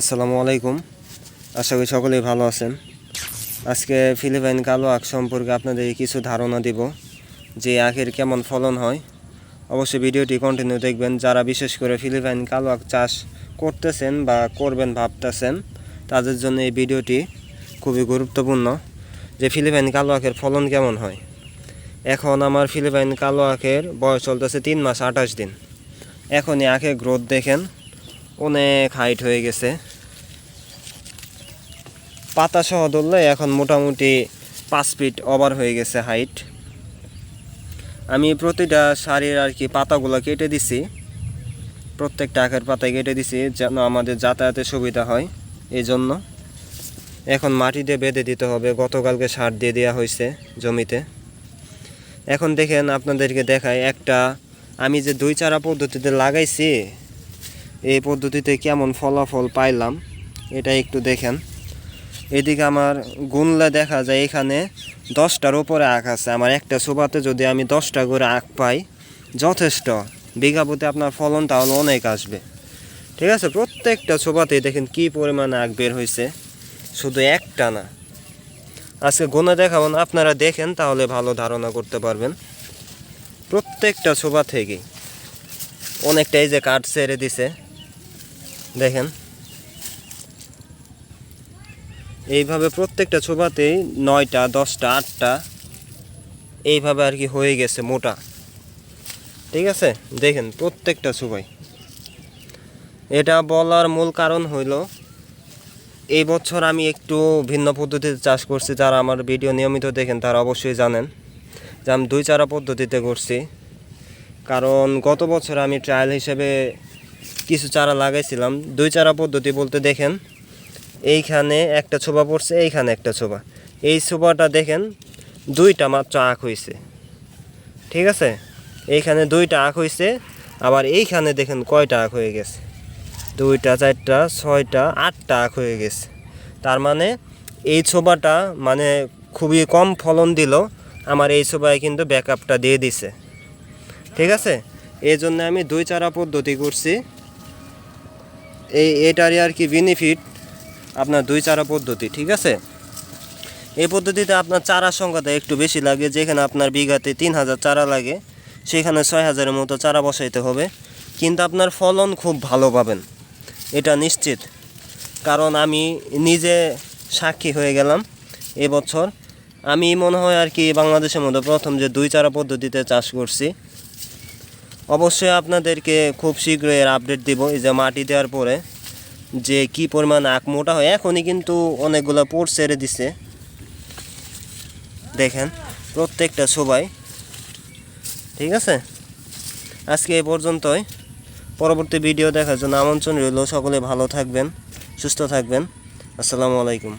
আসসালামু আলাইকুম। আশা করি সকলেই ভালো আছেন। আজকে ফিলিপাইন কালো আখ সম্পর্কে আপনাদের কিছু ধারণা দিব যে আখের কেমন ফলন হয়। অবশ্যই ভিডিওটি কন্টিনিউ দেখবেন। যারা বিশেষ করে ফিলিপাইন কালো আখ চাষ করতেছেন বা করবেন ভাবতেছেন, তাদের জন্য এই ভিডিওটি খুবই গুরুত্বপূর্ণ যে ফিলিপাইন কালো আখের ফলন কেমন হয়। এখন আমার ফিলিপাইন কালো আখের বয়স চলতেছে তিন মাস আঠাশ দিন। এখনই আখের গ্রোথ দেখেন। অনেক হাইট হয়ে গেছে। পাতা সহ ধরলে এখন মোটামুটি পাঁচ ফিট ওভার হয়ে গেছে হাইট আমি প্রতিটা শাড়ির আর কি পাতাগুলো কেটে দিছি। প্রত্যেকটা আখের পাতায় কেটে দিছি যেন আমাদের যাতায়াতের সুবিধা হয় এই জন্য এখন মাটি দিয়ে বেঁধে দিতে হবে, গতকালকে সার দিয়ে দেওয়া হয়েছে জমিতে। এখন দেখেন আপনাদেরকে দেখায় একটা, আমি যে দুই চারা পদ্ধতিতে লাগাইছি এই পদ্ধতিতে কেমন ফলাফল পাইলাম, এটা একটু দেখেন। এদিকে আমার গুনলে দেখা যায় এখানে দশটার উপরে আখ আছে। আমার একটা সোবাতে যদি আমি দশটা করে আখ পাই, যথেষ্ট। বিঘা প্রতি আপনার ফলন তাহলে অনেক আসবে। ঠিক আছে? প্রত্যেকটা সোবাতেই দেখেন কি পরিমাণে আখ বের হয়েছে শুধু একটা না। আজকে গুনে দেখাবো না, আপনারা দেখেন, তাহলে ভালো ধারণা করতে পারবেন। প্রত্যেকটা সোবা থেকেই অনেকটা এই যে কাঠ ছেড়ে দিছে। দেখেন। এইভাবে প্রত্যেকটা ছোবাতেই নয়টা, দশটা, আটটা এইভাবে আর কি হয়ে গেছে মোটা। ঠিক আছে? দেখেন প্রত্যেকটা ছোবাই এটা বলার মূল কারণ হইল, এই বছর আমি একটু ভিন্ন পদ্ধতিতে চাষ করছি। যারা আমার ভিডিও নিয়মিত দেখেন তারা অবশ্যই জানেন যে আমি দুই চারা পদ্ধতিতে করছি। কারণ গত বছর আমি ট্রায়াল হিসেবে কিছু চারা লাগাইছিলাম। দুই চারা পদ্ধতি বলতে দেখেন, এইখানে একটা ছোবা পড়ছে, এইখানে একটা ছোবা। এই ছোবাটা দেখেন, দুইটা মাত্র আখ হয়েছে ঠিক আছে? এইখানে দুইটা আখ হয়েছে আবার এইখানে দেখেন কয়টা আখ হয়ে গেছে। দুইটা, চারটা, ছয়টা, আটটা আখ হয়ে গেছে। তার মানে এই ছোবাটা মানে খুবই কম ফলন দিল, আমার এই ছোবায় কিন্তু ব্যাকআপটা দিয়ে দিছে। ঠিক আছে? এই জন্য আমি দুই চারা পদ্ধতি করছি। এই এটারই আর কি বেনিফিট আপনার দুই চারা পদ্ধতি, ঠিক আছে? এই পদ্ধতিতে আপনার চারার সংখ্যাটা একটু বেশি লাগে, যেখানে আপনার বিঘাতে তিন হাজার চারা লাগে, সেখানে ছয় হাজারের মতো চারা বসাইতে হবে। কিন্তু আপনার ফলন খুব ভালো পাবেন, এটা নিশ্চিত। কারণ আমি নিজে সাক্ষী হয়ে গেলাম এবছর। আমি মনে হয় আর কি বাংলাদেশের মধ্যে প্রথম যে দুই চারা পদ্ধতিতে চাষ করছি অবশ্যই আপনাদেরকে খুব শীঘ্রই এর আপডেট দিব এই যে মাটি দেওয়ার পরে, যে কি পরিমাণ আখ মোটা হয়। এখনই কিন্তু অনেকগুলো পোট ছেড়ে দিছে। দেখেন, প্রত্যেকটা সবাই ঠিক আছে? আজকে এই পর্যন্তই। পরবর্তী ভিডিও দেখার জন্য আমন্ত্রণ রইল। সকলে ভালো থাকবেন, সুস্থ থাকবেন। আসসালামু আলাইকুম।